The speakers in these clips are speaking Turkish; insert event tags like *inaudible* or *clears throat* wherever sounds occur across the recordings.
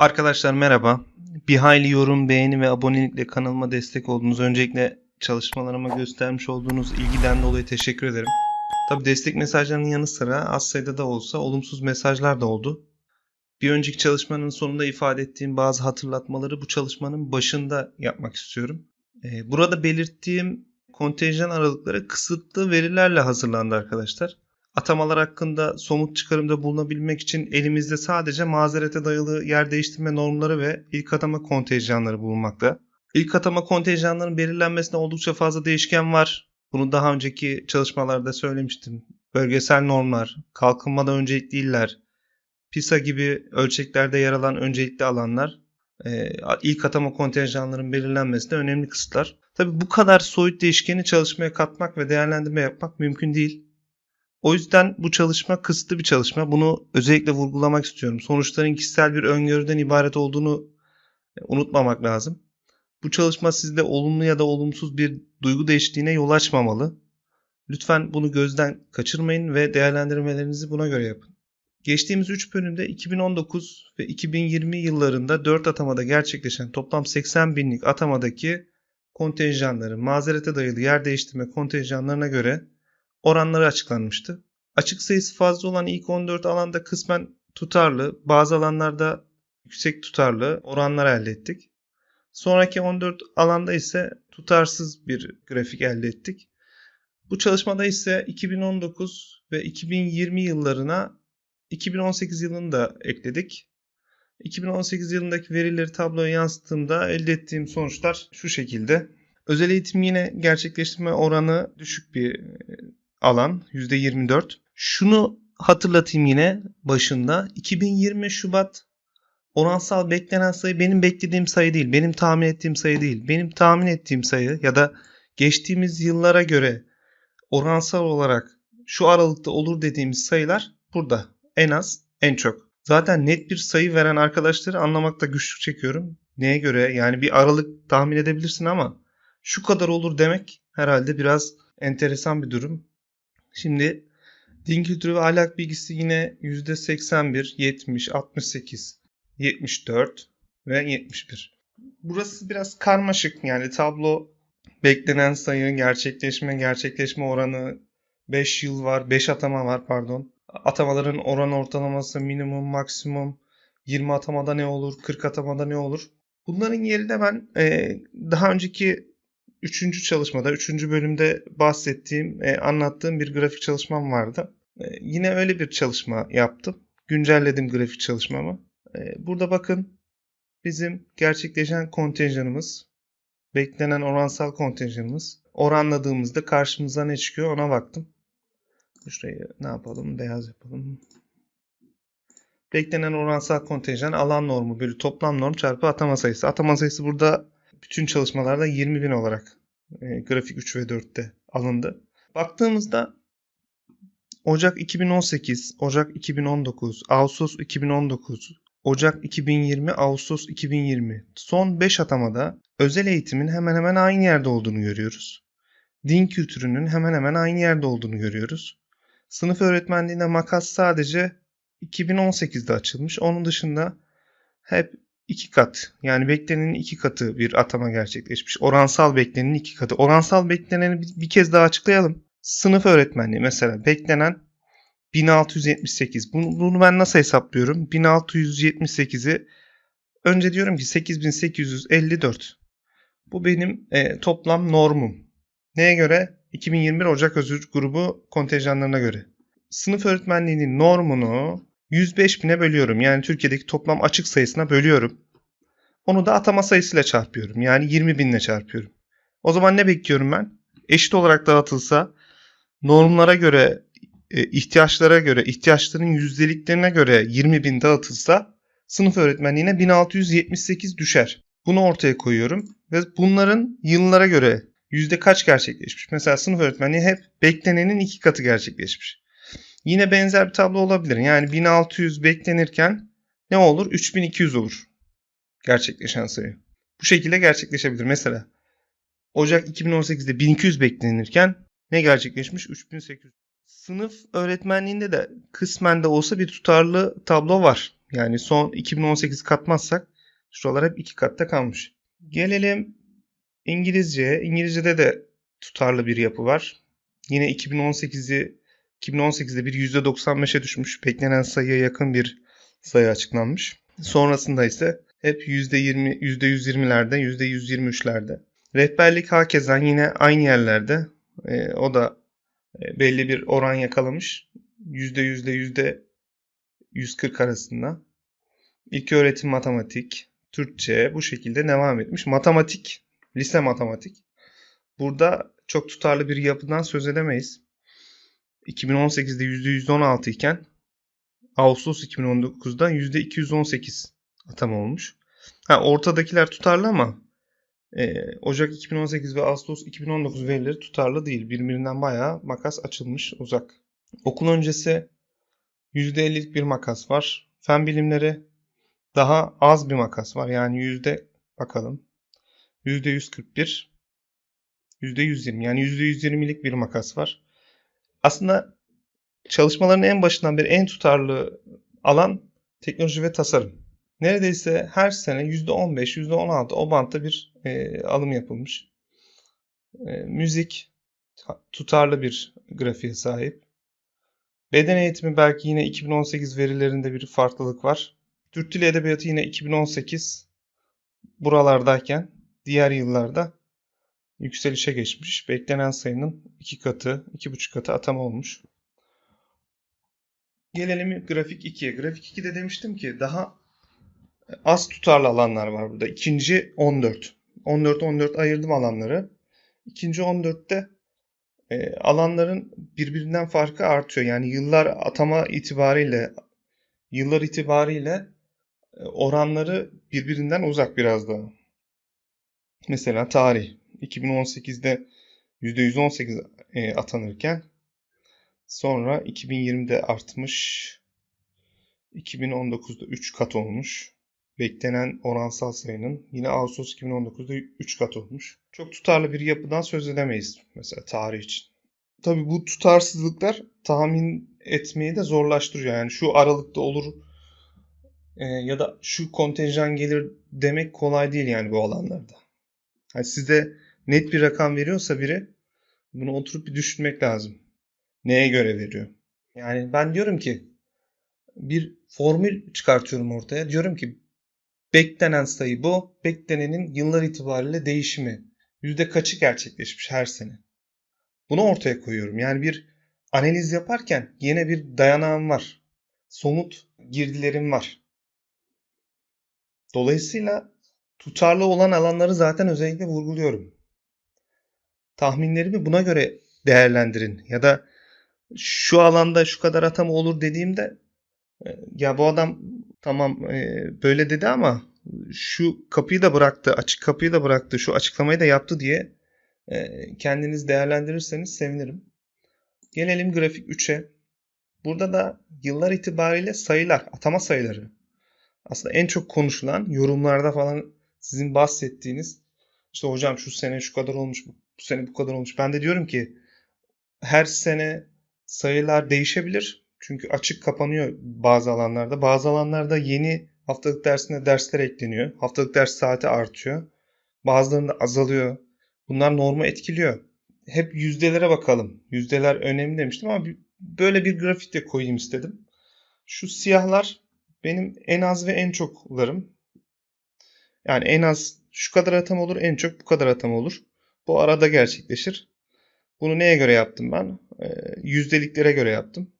Arkadaşlar merhaba. Bir hayli yorum, beğeni ve abonelikle kanalıma destek oldunuz. Öncelikle çalışmalarıma göstermiş olduğunuz ilgiden dolayı teşekkür ederim. Tabi destek mesajlarının yanı sıra az sayıda da olsa olumsuz mesajlar da oldu. Bir önceki çalışmanın sonunda ifade ettiğim bazı hatırlatmaları bu çalışmanın başında yapmak istiyorum. Ee, Burada belirttiğim kontenjan aralıkları kısıtlı verilerle hazırlandı arkadaşlar. Atamalar hakkında somut çıkarımda bulunabilmek için elimizde sadece mazerete dayalı yer değiştirme normları ve ilk atama kontenjanları bulunmakta. İlk atama kontenjanların belirlenmesinde oldukça fazla değişken var. Bunu daha önceki çalışmalarda söylemiştim. Bölgesel normlar, kalkınmada öncelikli iller, PISA gibi ölçeklerde yer alan öncelikli alanlar, e, ilk atama kontenjanların belirlenmesinde önemli kısıtlar. Tabi bu kadar soyut değişkeni çalışmaya katmak ve değerlendirme yapmak mümkün değil. O yüzden bu çalışma kısıtlı bir çalışma. Bunu özellikle vurgulamak istiyorum. Sonuçların kişisel bir öngörüden ibaret olduğunu e, unutmamak lazım. Bu çalışma sizde olumlu ya da olumsuz bir duygu değişikliğine yol açmamalı. Lütfen bunu gözden kaçırmayın ve değerlendirmelerinizi buna göre yapın. Geçtiğimiz 3 bölümde 2019 ve 2020 yıllarında 4 atamada gerçekleşen toplam 80 binlik atamadaki kontenjanların mazerete dayalı yer değiştirme kontenjanlarına göre oranları açıklanmıştı. Açık sayısı fazla olan ilk 14 alanda kısmen tutarlı, bazı alanlarda yüksek tutarlı oranlar elde ettik. Sonraki 14 alanda ise tutarsız bir grafik elde ettik. Bu çalışmada ise 2019 ve 2020 yıllarına 2018 yılını da ekledik. 2018 yılındaki verileri tabloya yansıttığımda elde ettiğim sonuçlar şu şekilde. Özel eğitim yine gerçekleştirme oranı düşük bir alan %24. Şunu hatırlatayım yine başında. 2020 Şubat oransal beklenen sayı benim beklediğim sayı değil. Benim tahmin ettiğim sayı değil. Benim tahmin ettiğim sayı ya da geçtiğimiz yıllara göre oransal olarak şu aralıkta olur dediğimiz sayılar burada. En az, en çok. Zaten net bir sayı veren arkadaşları anlamakta güçlük çekiyorum. Neye göre? Yani bir aralık tahmin edebilirsin ama şu kadar olur demek herhalde biraz enteresan bir durum. Şimdi din kültürü ve ahlak bilgisi yine %81, 70, 68, 74 ve 71. Burası biraz karmaşık yani tablo beklenen sayı, gerçekleşme, gerçekleşme oranı 5 yıl var, 5 atama var pardon. Atamaların oran ortalaması minimum, maksimum, 20 atamada ne olur, 40 atamada ne olur? Bunların yerine ben e, daha önceki üçüncü çalışmada, üçüncü bölümde bahsettiğim, e, anlattığım bir grafik çalışmam vardı. E, yine öyle bir çalışma yaptım. Güncelledim grafik çalışmamı. E, burada bakın bizim gerçekleşen kontenjanımız, beklenen oransal kontenjanımız. Oranladığımızda karşımıza ne çıkıyor ona baktım. Şurayı ne yapalım? Beyaz yapalım. Beklenen oransal kontenjan alan normu bölü toplam norm çarpı atama sayısı. Atama sayısı burada bütün çalışmalarda 20.000 olarak e, grafik 3 ve 4'te alındı. Baktığımızda Ocak 2018, Ocak 2019, Ağustos 2019, Ocak 2020, Ağustos 2020 son 5 atamada özel eğitimin hemen hemen aynı yerde olduğunu görüyoruz. Din kültürünün hemen hemen aynı yerde olduğunu görüyoruz. Sınıf öğretmenliğine makas sadece 2018'de açılmış. Onun dışında hep iki kat yani beklenenin iki katı bir atama gerçekleşmiş. Oransal beklenenin iki katı. Oransal bekleneni bir, kez daha açıklayalım. Sınıf öğretmenliği mesela beklenen 1678. Bunu, bunu ben nasıl hesaplıyorum? 1678'i önce diyorum ki 8854. Bu benim e, toplam normum. Neye göre? 2021 Ocak Özür Grubu kontenjanlarına göre. Sınıf öğretmenliğinin normunu 105 bine bölüyorum. Yani Türkiye'deki toplam açık sayısına bölüyorum. Onu da atama sayısıyla çarpıyorum. Yani 20 binle çarpıyorum. O zaman ne bekliyorum ben? Eşit olarak dağıtılsa normlara göre, e, ihtiyaçlara göre, ihtiyaçların yüzdeliklerine göre 20 bin dağıtılsa sınıf öğretmenliğine 1678 düşer. Bunu ortaya koyuyorum ve bunların yıllara göre yüzde kaç gerçekleşmiş? Mesela sınıf öğretmenliği hep beklenenin iki katı gerçekleşmiş. Yine benzer bir tablo olabilir. Yani 1600 beklenirken ne olur? 3200 olur. Gerçekleşen sayı. Bu şekilde gerçekleşebilir. Mesela Ocak 2018'de 1200 beklenirken ne gerçekleşmiş? 3800. Sınıf öğretmenliğinde de kısmen de olsa bir tutarlı tablo var. Yani son 2018 katmazsak şuralar hep iki katta kalmış. Gelelim İngilizceye. İngilizce'de de tutarlı bir yapı var. Yine 2018'i 2018'de bir %95'e düşmüş. Beklenen sayıya yakın bir sayı açıklanmış. Sonrasında ise hep %20, %120'lerde, %123'lerde. Rehberlik hakeza yine aynı yerlerde. E, o da e, belli bir oran yakalamış. %100 ile %140 arasında. İlk öğretim matematik, Türkçe bu şekilde devam etmiş. Matematik, lise matematik. Burada çok tutarlı bir yapıdan söz edemeyiz. 2018'de %116 iken Ağustos 2019'da %218 atama olmuş. Ha, ortadakiler tutarlı ama e, Ocak 2018 ve Ağustos 2019 verileri tutarlı değil. Birbirinden bayağı makas açılmış uzak. Okul öncesi %50'lik bir makas var. Fen bilimleri daha az bir makas var. Yani yüzde bakalım. %141 %120 yani %120'lik bir makas var. Aslında çalışmaların en başından beri en tutarlı alan teknoloji ve tasarım. Neredeyse her sene %15, %16 o bantta bir e, alım yapılmış. E, müzik tutarlı bir grafiğe sahip. Beden eğitimi belki yine 2018 verilerinde bir farklılık var. Türk Dili Edebiyatı yine 2018 buralardayken diğer yıllarda yükselişe geçmiş. Beklenen sayının iki katı, iki buçuk katı atama olmuş. Gelelim grafik 2'ye. Grafik 2'de demiştim ki daha az tutarlı alanlar var burada. İkinci 14. 14-14 ayırdım alanları. İkinci 14'te e, alanların birbirinden farkı artıyor. Yani yıllar atama itibariyle yıllar itibariyle e, oranları birbirinden uzak biraz daha. Mesela tarih 2018'de %118 e, atanırken sonra 2020'de artmış 2019'da 3 kat olmuş. Beklenen oransal sayının yine Ağustos 2019'da 3 kat olmuş. Çok tutarlı bir yapıdan söz edemeyiz mesela tarih için. Tabii bu tutarsızlıklar tahmin etmeyi de zorlaştırıyor. Yani şu aralıkta olur e, ya da şu kontenjan gelir demek kolay değil yani bu alanlarda. Yani size net bir rakam veriyorsa biri bunu oturup bir düşünmek lazım. Neye göre veriyor? Yani ben diyorum ki bir formül çıkartıyorum ortaya. Diyorum ki beklenen sayı bu. Beklenenin yıllar itibariyle değişimi. Yüzde kaçı gerçekleşmiş her sene. Bunu ortaya koyuyorum. Yani bir analiz yaparken yine bir dayanağım var. Somut girdilerim var. Dolayısıyla tutarlı olan alanları zaten özellikle vurguluyorum. Tahminlerimi buna göre değerlendirin. Ya da şu alanda şu kadar atama olur dediğimde e, ya bu adam tamam e, böyle dedi ama şu kapıyı da bıraktı, açık kapıyı da bıraktı, şu açıklamayı da yaptı diye e, kendiniz değerlendirirseniz sevinirim. Gelelim grafik 3'e. Burada da yıllar itibariyle sayılar, atama sayıları. Aslında en çok konuşulan yorumlarda falan sizin bahsettiğiniz işte hocam şu sene şu kadar olmuş, bu sene bu kadar olmuş. Ben de diyorum ki her sene sayılar değişebilir. Çünkü açık kapanıyor bazı alanlarda. Bazı alanlarda yeni haftalık dersine dersler ekleniyor. Haftalık ders saati artıyor. Bazılarında azalıyor. Bunlar normu etkiliyor. Hep yüzdelere bakalım. Yüzdeler önemli demiştim ama böyle bir grafik de koyayım istedim. Şu siyahlar benim en az ve en çoklarım. Yani en az şu kadar atam olur, en çok bu kadar atam olur. Bu arada gerçekleşir. Bunu neye göre yaptım ben? E, yüzdeliklere göre yaptım.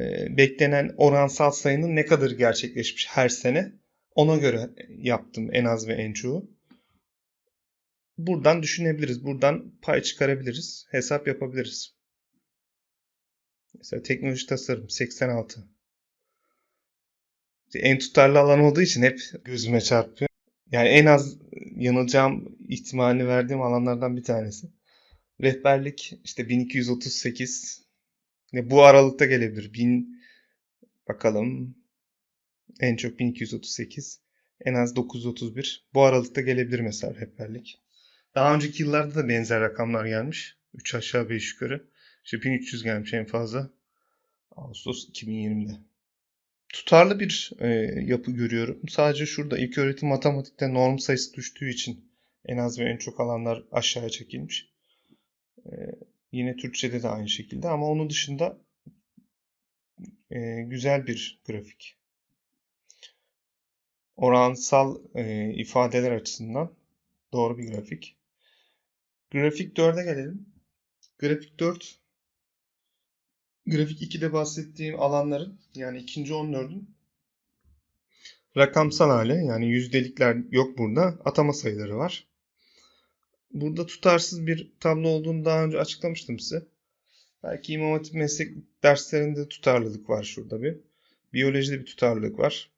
E, beklenen oransal sayının ne kadar gerçekleşmiş her sene ona göre yaptım en az ve en çoğu. Buradan düşünebiliriz. Buradan pay çıkarabiliriz. Hesap yapabiliriz. Mesela teknoloji tasarım 86. En tutarlı alan olduğu için hep gözüme çarpıyor. Yani en az yanılacağım ihtimalini verdiğim alanlardan bir tanesi. Rehberlik işte 1238 ne bu aralıkta gelebilir. 1000 bakalım en çok 1238 en az 931 bu aralıkta gelebilir mesela rehberlik. Daha önceki yıllarda da benzer rakamlar gelmiş. 3 aşağı 5 yukarı. İşte 1300 gelmiş en fazla. Ağustos 2020'de. tutarlı bir e, yapı görüyorum. Sadece şurada ilk öğretim matematikte norm sayısı düştüğü için en az ve en çok alanlar aşağıya çekilmiş. E, yine Türkçe'de de aynı şekilde ama onun dışında e, güzel bir grafik. Oransal e, ifadeler açısından doğru bir grafik. Grafik 4'e gelelim. Grafik 4 Grafik 2'de bahsettiğim alanların yani ikinci 14'ün rakamsal hali yani yüzdelikler yok burada. Atama sayıları var. Burada tutarsız bir tablo olduğunu daha önce açıklamıştım size. Belki İmam Hatip meslek derslerinde tutarlılık var şurada bir. Biyolojide bir tutarlılık var.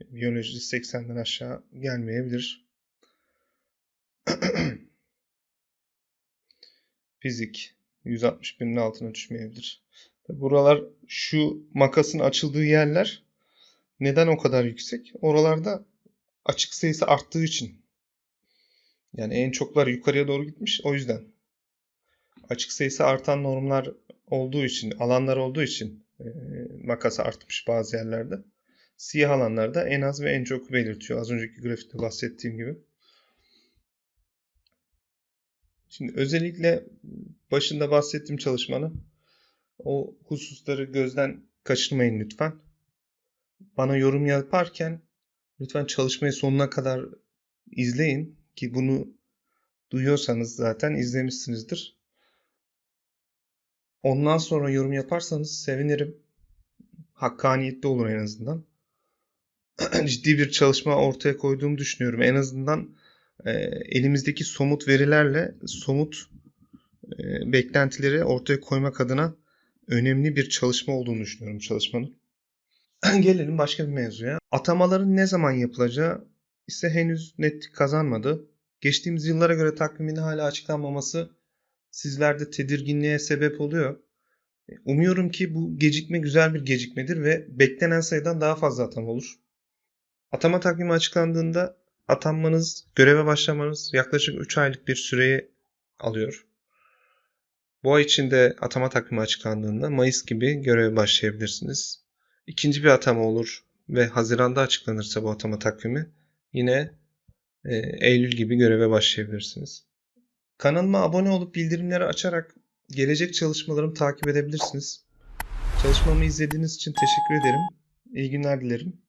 Biyoloji 80'den aşağı gelmeyebilir. *clears throat* Fizik 161'in altına düşmeyebilir. Buralar şu makasın açıldığı yerler neden o kadar yüksek? Oralarda açık sayısı arttığı için. Yani en çoklar yukarıya doğru gitmiş o yüzden. Açık sayısı artan normlar olduğu için, alanlar olduğu için e, makas artmış bazı yerlerde. Siyah alanlarda en az ve en çok belirtiyor. Az önceki grafikte bahsettiğim gibi. Şimdi özellikle başında bahsettiğim çalışmanın o hususları gözden kaçırmayın lütfen. Bana yorum yaparken lütfen çalışmayı sonuna kadar izleyin ki bunu duyuyorsanız zaten izlemişsinizdir. Ondan sonra yorum yaparsanız sevinirim. Hakkaniyetli olur en azından. *clears throat* Ciddi bir çalışma ortaya koyduğumu düşünüyorum. En azından e, elimizdeki somut verilerle somut e, beklentileri ortaya koymak adına önemli bir çalışma olduğunu düşünüyorum çalışmanın. *clears throat* Gelelim başka bir mevzuya. Atamaların ne zaman yapılacağı ise henüz netlik kazanmadı. Geçtiğimiz yıllara göre takvimin hala açıklanmaması sizlerde tedirginliğe sebep oluyor. Umuyorum ki bu gecikme güzel bir gecikmedir ve beklenen sayıdan daha fazla atama olur. Atama takvimi açıklandığında atanmanız, göreve başlamanız yaklaşık 3 aylık bir süreyi alıyor. Bu ay içinde atama takvimi açıklandığında Mayıs gibi göreve başlayabilirsiniz. İkinci bir atama olur ve Haziran'da açıklanırsa bu atama takvimi yine e, Eylül gibi göreve başlayabilirsiniz. Kanalıma abone olup bildirimleri açarak gelecek çalışmalarımı takip edebilirsiniz. Çalışmamı izlediğiniz için teşekkür ederim. İyi günler dilerim.